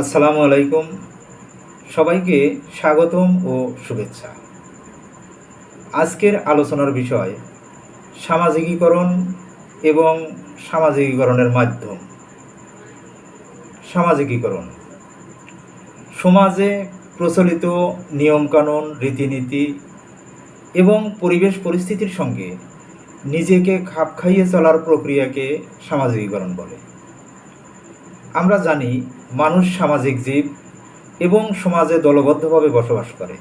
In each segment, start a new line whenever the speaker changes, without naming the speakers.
আসসালামু আলাইকুম। সবাইকে স্বাগতম ও শুভেচ্ছা। আজকের আলোচনার বিষয় সামাজিকীকরণ এবং সামাজিকীকরণের মাধ্যম। সামাজিকীকরণ। সমাজে প্রচলিত নিয়মকানুন, রীতিনীতি এবং পরিবেশ পরিস্থিতির সঙ্গে নিজেকে খাপ খাইয়ে চলার প্রক্রিয়াকে সামাজিকীকরণ বলে। আমরা জানি মানুষ সামাজিক জীব এবং সমাজে দলবদ্ধভাবে বসবাস করে।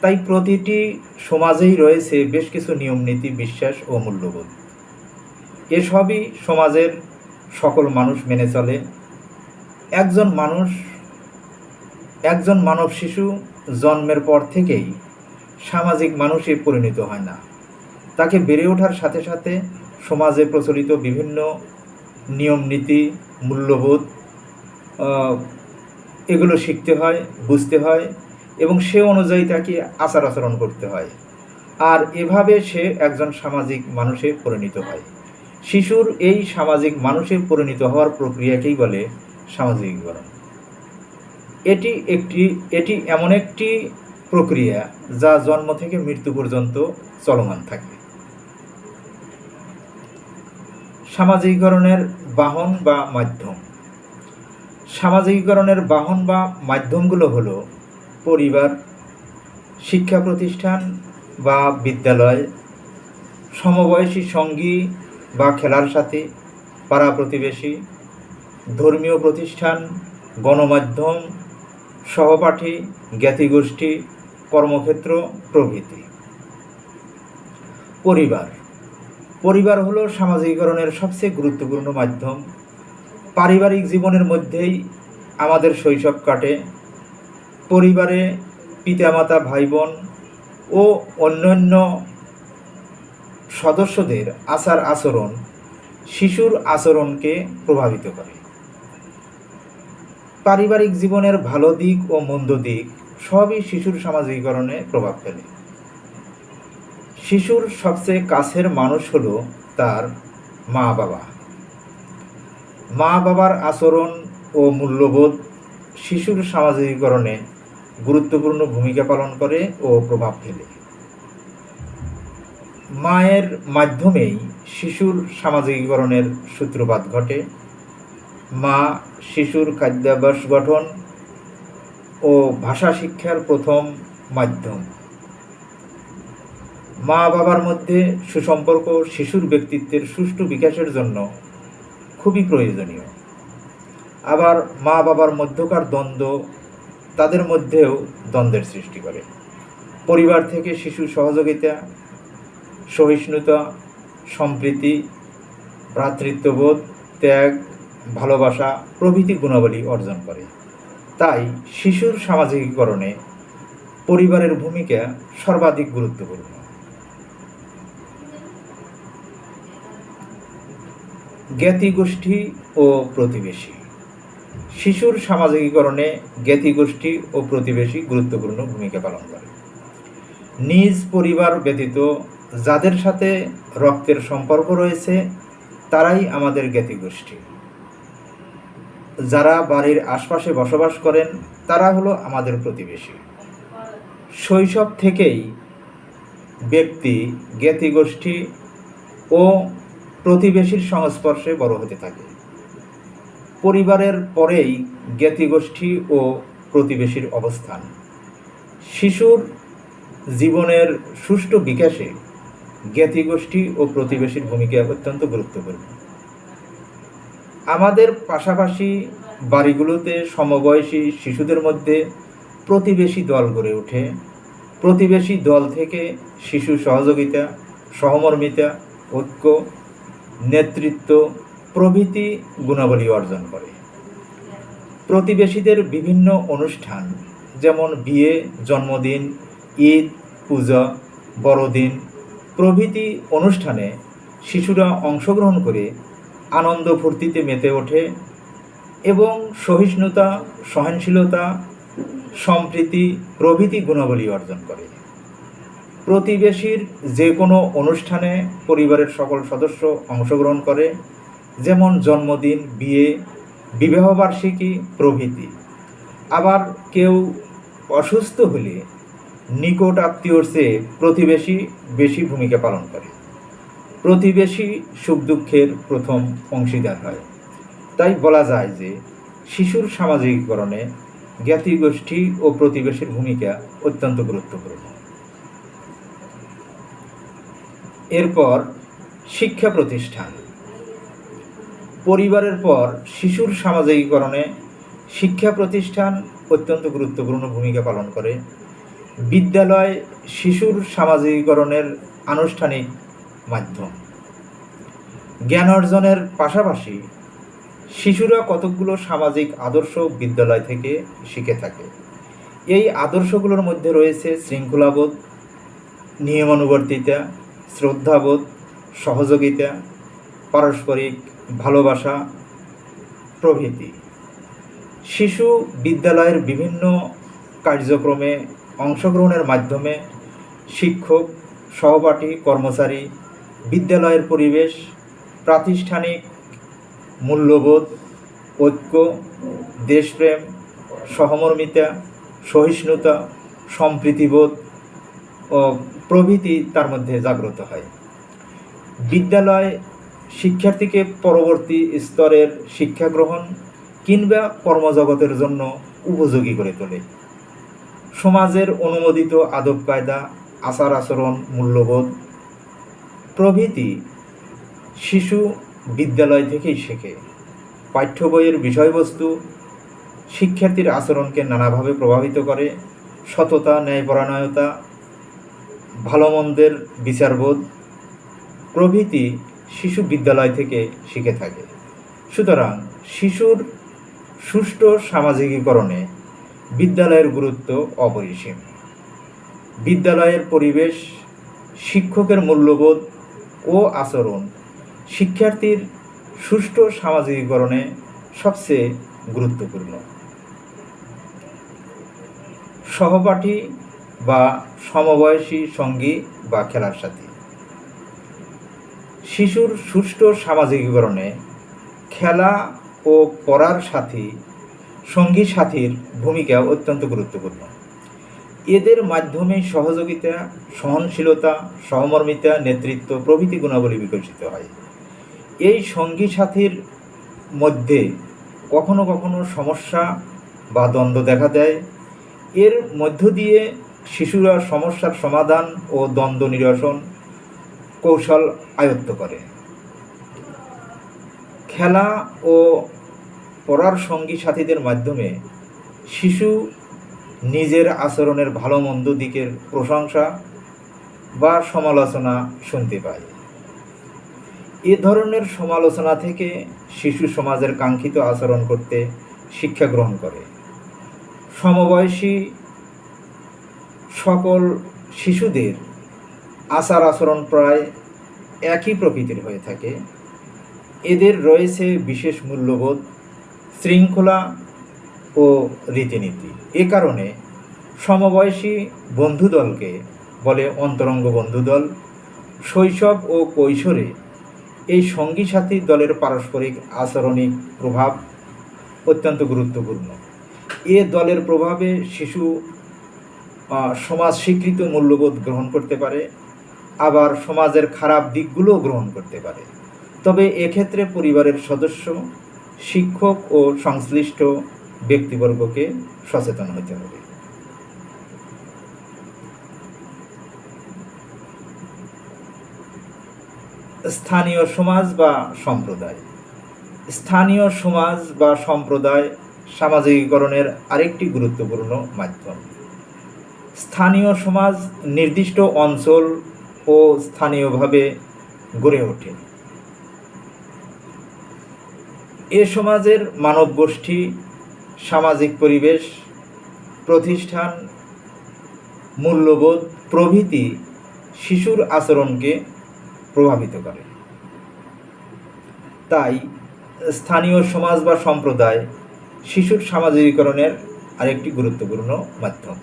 তাই প্রতিটি সমাজেই রয়েছে বেশ কিছু নিয়মনীতি বিশ্বাস ও মূল্যবোধ। এসবই সমাজের সকল মানুষ মেনে চলে। একজন মানুষ, একজন মানব শিশু জন্মের পর থেকেই সামাজিক মানুষে পরিণত হয় না। তাকে বেড়ে ওঠার সাথে সাথে সমাজে প্রচলিত বিভিন্ন নিয়মনীতি মূল্যবোধ এগুলো শিখতে হয়, বুঝতে হয় এবং সে অনুযায়ী তাকে আচার আচরণ করতে হয়। আর এভাবে সে একজন সামাজিক মানুষে পরিণত হয়। শিশুর এই সামাজিক মানুষে পরিণত হওয়ার প্রক্রিয়াকেই বলে সামাজিকীকরণ এটি একটি, এটি এমন একটি প্রক্রিয়া যা জন্ম থেকে মৃত্যু পর্যন্ত চলমান থাকে। সামাজিকীকরণের বাহন বা মাধ্যম। সামাজিকীকরণের বাহন বা মাধ্যমগুলো হলো পরিবার, শিক্ষা প্রতিষ্ঠান বা বিদ্যালয়, সমবয়সী সঙ্গী বা খেলার সাথে, পাড়া প্রতিবেশী, ধর্মীয় প্রতিষ্ঠান, গণমাধ্যম, সহপাঠী, জ্ঞাতিগোষ্ঠী, কর্মক্ষেত্র, প্রভৃতি। পরিবার পরিবার হলো সামাজিকীকরণের সবচেয়ে গুরুত্বপূর্ণ মাধ্যম। পারিবারিক জীবনের মধ্যেই আমাদের শৈশব কাটে। পরিবারে পিতামাতা ভাই বোন ও অন্যান্য সদস্যদের আচার আচরণ, শিশুর আচরণকে প্রভাবিত করে। পারিবারিক জীবনের ভালো দিক ও মন্দ দিক সবই শিশুর সামাজিকীকরণে প্রভাব ফেলে। শিশুর সবচেয়ে কাছের মানুষ হলো তার মা বাবা মা বাবার আচরণ ও মূল্যবোধ শিশুর সামাজিকীকরণে গুরুত্বপূর্ণ ভূমিকা পালন করে ও প্রভাব ফেলে। মায়ের মাধ্যমেই শিশুর সামাজিকীকরণের সূত্রপাত ঘটে। মা শিশুর খাদ্যাভ্যাস গঠন ও ভাষা শিক্ষার প্রথম মাধ্যম। মা বাবার মধ্যে সুসম্পর্ক, শিশুর ব্যক্তিত্বের সুষ্ঠু বিকাশের জন্য খুবই প্রয়োজনীয়। আবার মা বাবার মধ্যকার দ্বন্দ্ব তাদের মধ্যেও দ্বন্দ্বের সৃষ্টি করে। পরিবার থেকে শিশু সহযোগিতা, সহিষ্ণুতা, সম্প্রীতি, ভ্রাতৃত্ববোধ, ত্যাগ, ভালোবাসা প্রভৃতি গুণাবলী অর্জন করে। তাই শিশুর সামাজিকীকরণে পরিবারের ভূমিকা সর্বাধিক গুরুত্বপূর্ণ। জ্ঞাতি গোষ্ঠী ও প্রতিবেশী। শিশুর সামাজিকীকরণে জ্ঞাতি গোষ্ঠী ও প্রতিবেশী গুরুত্বপূর্ণ ভূমিকা পালন করে। নিজ পরিবার ব্যতীত যাদের সাথে রক্তের সম্পর্ক রয়েছে, তারাই আমাদের জ্ঞাতি গোষ্ঠী যারা বাড়ির আশপাশে বসবাস করেন, তারা হলো আমাদের প্রতিবেশী। শৈশব থেকেই ব্যক্তি জ্ঞাতি গোষ্ঠী ও প্রতিবেশীর সংস্পর্শে বড় হতে থাকে। পরিবারের পরেই জ্ঞাতিগোষ্ঠী ও প্রতিবেশীর অবস্থান। শিশুর জীবনের সুষ্ঠু বিকাশে জ্ঞাতিগোষ্ঠী ও প্রতিবেশীর ভূমিকা অত্যন্ত গুরুত্বপূর্ণ। আমাদের পাশাপাশি বাড়িগুলোতে সমবয়সী শিশুদের মধ্যে প্রতিবেশী দল গড়ে ওঠে। প্রতিবেশী দল থেকে শিশু সহযোগিতা, সহমর্মিতা, ঐক্য নেতৃত্ব প্রভৃতি গুণাবলী অর্জন করে। প্রতিবেশীদের বিভিন্ন অনুষ্ঠান, যেমন বিয়ে, জন্মদিন, ঈদ, পূজা, বড়দিন, প্রভৃতি অনুষ্ঠানে শিশুরা অংশগ্রহণ করে আনন্দ ফুর্তিতে মেতে ওঠে এবং সহিষ্ণুতা, সহনশীলতা, সম্প্রীতি প্রভৃতি গুণাবলী অর্জন করে। প্রতিবেশীর যে কোনো অনুষ্ঠানে পরিবারের সকল সদস্য অংশগ্রহণ করে, যেমন জন্মদিন, বিয়ে, বিবাহবার্ষিকী, প্রভৃতি। আবার কেউ অসুস্থ হলে নিকট আত্মীয়র চেয়ে প্রতিবেশী বেশি ভূমিকা পালন করে। প্রতিবেশী সুখ দুঃখের প্রথম অংশীদার হয়। তাই বলা যায় যে, শিশুর সামাজিকীকরণে জ্ঞাতিগোষ্ঠী ও প্রতিবেশীর ভূমিকা অত্যন্ত গুরুত্বপূর্ণ। এরপর শিক্ষা প্রতিষ্ঠান। পরিবারের পর শিশুর সামাজিকীকরণে শিক্ষা প্রতিষ্ঠান অত্যন্ত গুরুত্বপূর্ণ ভূমিকা পালন করে। বিদ্যালয় শিশুর সামাজিকীকরণের আনুষ্ঠানিক মাধ্যম। জ্ঞান অর্জনের পাশাপাশি শিশুরা কতকগুলো সামাজিক আদর্শ বিদ্যালয় থেকে শিখে থাকে। এই আদর্শগুলোর মধ্যে রয়েছে শৃঙ্খলাবোধ, নিয়মানুবর্তিতা শ্রদ্ধাবোধ, সহযোগিতা, পারস্পরিক ভালোবাসা প্রভৃতি। শিশু বিদ্যালয়ের বিভিন্ন কার্যক্রমে অংশগ্রহণের মাধ্যমে শিক্ষক, সহপাঠী, কর্মচারী, বিদ্যালয়ের পরিবেশ, প্রাতিষ্ঠানিক মূল্যবোধ, ঐক্য, দেশপ্রেম, সহমর্মিতা, সহিষ্ণুতা, সম্প্রীতিবোধ ও প্রভৃতি তার মধ্যে জাগ্রত হয়। বিদ্যালয় শিক্ষার্থীকে পরবর্তী স্তরের শিক্ষা গ্রহণ কিংবা কর্মজগতের জন্য উপযোগী করে তোলে। সমাজের অনুমোদিত আদব কায়দা, আচার আচরণ, মূল্যবোধ প্রভৃতি শিশু বিদ্যালয় থেকেই শেখে। পাঠ্য বইয়ের বিষয়বস্তু শিক্ষার্থীর আচরণকে নানাভাবে প্রভাবিত করে। সততা, ন্যায়পরায়ণতা ভালো মন্দের বিচারবোধ প্রভৃতি শিশু বিদ্যালয় থেকে শিখে থাকে। সুতরাং শিশুর সুষ্ঠু সামাজিকীকরণে বিদ্যালয়ের গুরুত্ব অপরিসীম। বিদ্যালয়ের পরিবেশ, শিক্ষকের মূল্যবোধ ও আচরণ শিক্ষার্থীর সুষ্ঠু সামাজিকীকরণে সবচেয়ে গুরুত্বপূর্ণ। সহপাঠী বা সমবয়সী সঙ্গী বা খেলার সাথী। শিশুর সুষ্ঠু সামাজিকীকরণে খেলা ও পড়ার সাথী, সঙ্গী সাথীর ভূমিকা অত্যন্ত গুরুত্বপূর্ণ। এদের মাধ্যমে সহযোগিতা, সহনশীলতা, সহমর্মিতা, নেতৃত্ব প্রভৃতি গুণাবলী বিকশিত হয়। এই সঙ্গী সাথীর মধ্যে কখনো কখনো সমস্যা বা দ্বন্দ্ব দেখা দেয়। এর মধ্য দিয়ে শিশুরা সমস্যার সমাধান ও দ্বন্দ্ব নিরসন কৌশল আয়ত্ত করে। খেলা ও পড়ার সঙ্গী সাথীদের মাধ্যমে শিশু নিজের আচরণের ভালো মন্দ দিকের প্রশংসা বা সমালোচনা শুনতে পায়। এ ধরনের সমালোচনা থেকে শিশু সমাজের কাঙ্ক্ষিত আচরণ করতে শিক্ষা গ্রহণ করে। সমবয়সী সকল শিশুদের আচার আচরণ প্রায় একই প্রকৃতির হয়ে থাকে। এদের রয়েছে বিশেষ মূল্যবোধ, শৃঙ্খলা ও রীতিনীতি। এ কারণে সমবয়সী বন্ধুদলকে বলে অন্তরঙ্গ বন্ধুদল, শৈশব ও কৈশোরে এই সঙ্গী সাথী দলের পারস্পরিক আচরণিক প্রভাব অত্যন্ত গুরুত্বপূর্ণ। এ দলের প্রভাবে শিশু সমাজ স্বীকৃত মূল্যবোধ গ্রহণ করতে পারে, আবার সমাজের খারাপ দিকগুলোও গ্রহণ করতে পারে। তবে এক্ষেত্রে পরিবারের সদস্য, শিক্ষক ও সংশ্লিষ্ট ব্যক্তিবর্গকে সচেতন হতে হবে। স্থানীয় সমাজ বা সম্প্রদায়। স্থানীয় সমাজ বা সম্প্রদায় সামাজিকীকরণের আরেকটি গুরুত্বপূর্ণ মাধ্যম। স্থানীয় সমাজ নির্দিষ্ট অঞ্চল ও স্থানীয়ভাবে গড়ে ওঠে। এ সমাজের মানব গোষ্ঠী সামাজিক পরিবেশ, প্রতিষ্ঠান, মূল্যবোধ প্রভৃতি শিশুর আচরণকে প্রভাবিত করে। তাই স্থানীয় সমাজ বা সম্প্রদায় শিশুর সামাজিকীকরণের আরেকটি গুরুত্বপূর্ণ মাধ্যম।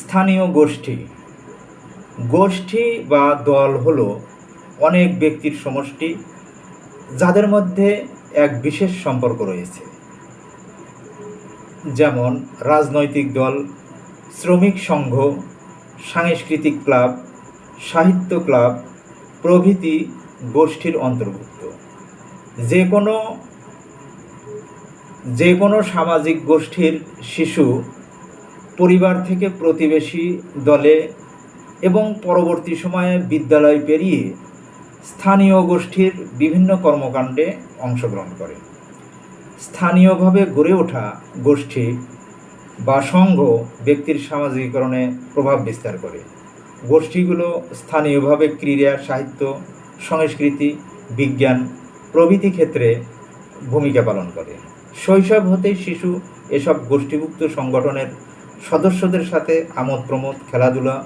স্থানীয় গোষ্ঠী। গোষ্ঠী বা দল হলো অনেক ব্যক্তির সমষ্টি, যাদের মধ্যে এক বিশেষ সম্পর্ক রয়েছে। যেমন রাজনৈতিক দল, শ্রমিক সংঘ, সাংস্কৃতিক ক্লাব, সাহিত্য ক্লাব, প্রভৃতি গোষ্ঠীর অন্তর্ভুক্ত। যে কোনো যে কোনো সামাজিক গোষ্ঠীর শিশু পরিবার থেকে প্রতিবেশী দলে এবং পরবর্তী সময়ে বিদ্যালয় পেরিয়ে স্থানীয় গোষ্ঠীর বিভিন্ন কর্মকাণ্ডে অংশগ্রহণ করে। স্থানীয়ভাবে গড়ে ওঠা গোষ্ঠী বা সংঘ ব্যক্তির সামাজিকীকরণে প্রভাব বিস্তার করে। গোষ্ঠীগুলো স্থানীয়ভাবে ক্রীড়া, সাহিত্য, সংস্কৃতি, বিজ্ঞান প্রভৃতি ক্ষেত্রে ভূমিকা পালন করে। শৈশব হতেই শিশু এসব গোষ্ঠীভুক্ত সংগঠনের সদস্যদের সাথে আমোদ প্রমোদ খেলাধুলা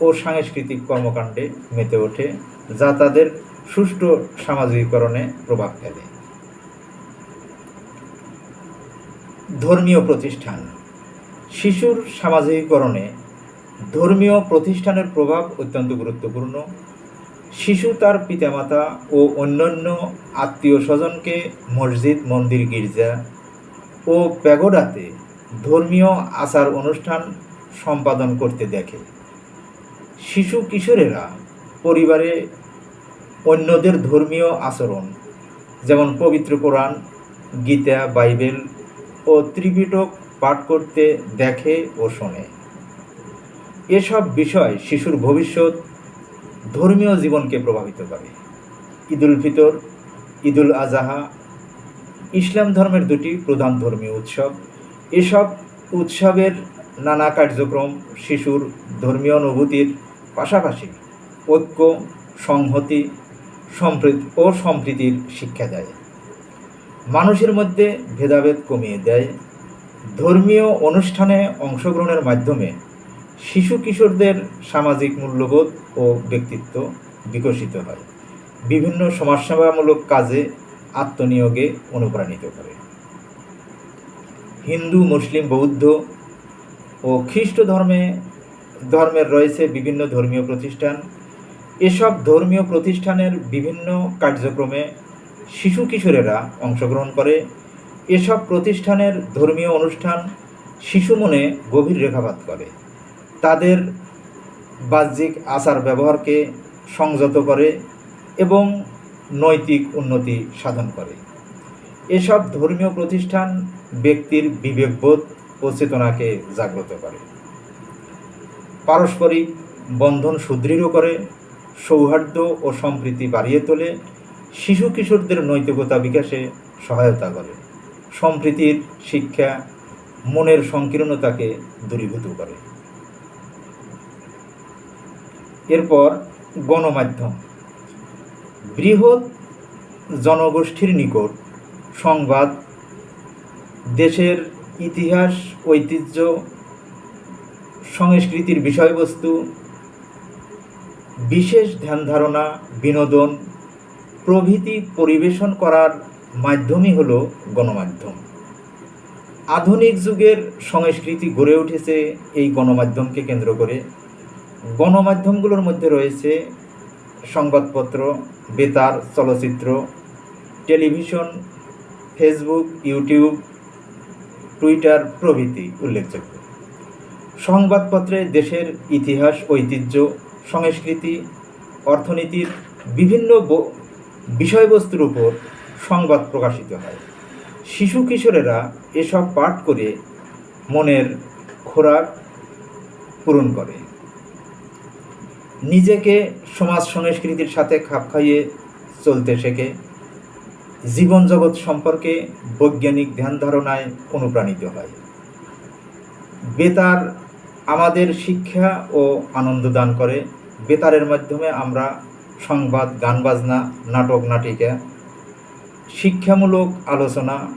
ও সাংস্কৃতিক কর্মকাণ্ডে মেতে ওঠে, যা তাদের সুষ্ঠু সামাজিকীকরণে প্রভাব ফেলে। ধর্মীয় প্রতিষ্ঠান। শিশুর সামাজিকীকরণে ধর্মীয় প্রতিষ্ঠানের প্রভাব অত্যন্ত গুরুত্বপূর্ণ। শিশু তার পিতামাতা ও অন্যান্য আত্মীয় স্বজনকে মসজিদ, মন্দির, গির্জা ও প্যাগোডাতে ধর্মীয় আচার অনুষ্ঠান সম্পাদন করতে দেখে। শিশু কিশোরেরা পরিবারে অন্যদের ধর্মীয় আচরণ, যেমন পবিত্র কোরআন, গীতা, বাইবেল ও ত্রিপিটক পাঠ করতে দেখে ও শোনে। এসব বিষয় শিশুর ভবিষ্যৎ, ধর্মীয় জীবনকে প্রভাবিত করে। ঈদুল ফিতর, ঈদুল আজাহা, ইসলাম ধর্মের দুটি প্রধান ধর্মীয় উৎসব। এসব উৎসবের নানা কার্যক্রম শিশুর ধর্মীয় অনুভূতির পাশাপাশি ঐক্য, সংহতি, সম্প্রীতি ও সম্প্রীতির শিক্ষা দেয়। মানুষের মধ্যে ভেদাভেদ কমিয়ে দেয়। ধর্মীয় অনুষ্ঠানে অংশগ্রহণের মাধ্যমে শিশু কিশোরদের সামাজিক মূল্যবোধ ও ব্যক্তিত্ব বিকশিত হয়। বিভিন্ন সমাজসেবামূলক কাজে আত্মনিয়োগে অনুপ্রাণিত করে। হিন্দু, মুসলিম, বৌদ্ধ ও খ্রিস্ট ধর্মে, ধর্মের রয়েছে বিভিন্ন ধর্মীয় প্রতিষ্ঠান। এসব ধর্মীয় প্রতিষ্ঠানের বিভিন্ন কার্যক্রমে শিশু কিশোরেরা অংশগ্রহণ করে। এসব প্রতিষ্ঠানের ধর্মীয় অনুষ্ঠান শিশু মনে গভীর রেখাপাত করে। তাদের বাহ্যিক আচার ব্যবহারকে সংযত করে এবং নৈতিক উন্নতি সাধন করে। এসব ধর্মীয় প্রতিষ্ঠান ব্যক্তির বিবেকবোধ ও চেতনাকে জাগ্রত করে। পারস্পরিক বন্ধন সুদৃঢ় করে, সৌহার্দ্য ও সম্প্রীতি বাড়িয়ে তোলে, শিশু কিশোরদের নৈতিকতা বিকাশে সহায়তা করে, সম্প্রীতির শিক্ষা, মনের সংকীর্ণতাকে দূরীভূত করে। এরপর গণমাধ্যম। বৃহৎ জনগোষ্ঠীর নিকট সংবাদ, দেশের ইতিহাস, ঐতিহ্য, সংস্কৃতির বিষয়বস্তু, বিশেষ ধ্যান ধারণা, বিনোদন, প্রভৃতি পরিবেশন করার মাধ্যমই হল গণমাধ্যম। আধুনিক যুগের সংস্কৃতি গড়ে উঠেছে এই গণমাধ্যমকে কেন্দ্র করে। গণমাধ্যমগুলোর মধ্যে রয়েছে সংবাদপত্র, বেতার, চলচ্চিত্র, টেলিভিশন ফেসবুক ইউটিউব টুইটার প্রভৃতি উল্লেখযোগ্য। সংবাদপত্রে দেশের ইতিহাস, ঐতিহ্য, সংস্কৃতি, অর্থনীতির বিভিন্ন বিষয়বস্তুর উপর সংবাদ প্রকাশিত হয়। শিশু কিশোরেরা এসব পাঠ করে মনের খোরাক পূরণ করে। নিজেকে সমাজ সংস্কৃতির সাথে খাপ খাইয়ে চলতে শেখে। জীবন জগৎ সম্পর্কে বৈজ্ঞানিক ধ্যান ধারণায় অনুপ্রাণিত হয়। বেতার আমাদের শিক্ষা ও আনন্দ দান করে। বেতারের মাধ্যমে আমরা সংবাদ গান বাজনা নাটক, নাটিকা, শিক্ষামূলক আলোচনা,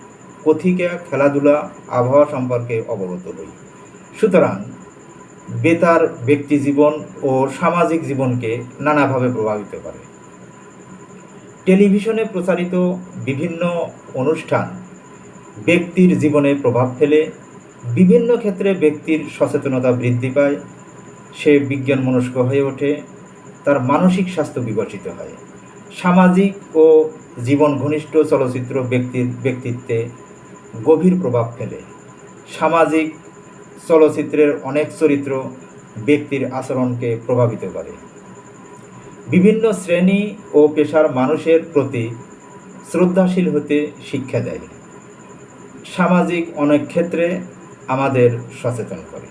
কথিকা, খেলাধুলা, আবহাওয়া সম্পর্কে অবগত হই। সুতরাং বেতার ব্যক্তি জীবন ও সামাজিক জীবনকে নানাভাবে প্রভাবিত করে। টেলিভিশনে প্রচারিত বিভিন্ন অনুষ্ঠান ব্যক্তির জীবনে প্রভাব ফেলে, বিভিন্ন ক্ষেত্রে ব্যক্তির সচেতনতা বৃদ্ধি পায়, সে বিজ্ঞান মনস্ক হয়ে ওঠে, তার মানসিক স্বাস্থ্য বিকশিত হয়। সামাজিক ও জীবন ঘনিষ্ঠ চলচ্চিত্র ব্যক্তির ব্যক্তিত্বে গভীর প্রভাব ফেলে। সামাজিক চলচ্চিত্রের অনেক চরিত্র ব্যক্তির আচরণকে প্রভাবিত করে। বিভিন্ন শ্রেণি ও পেশার মানুষের প্রতি শ্রদ্ধাশীল হতে শিক্ষা দেয়। সামাজিক অনেক ক্ষেত্রে আমাদের সচেতন করে।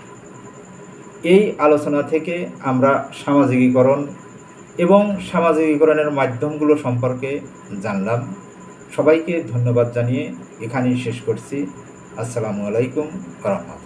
এই আলোচনা থেকে আমরা সামাজিকীকরণ এবং সামাজিকীকরণের মাধ্যমগুলো সম্পর্কে জানলাম। সবাইকে ধন্যবাদ জানিয়ে এখানেই শেষ করছি। আসসালামু আলাইকুম রহমতুল্লাহ।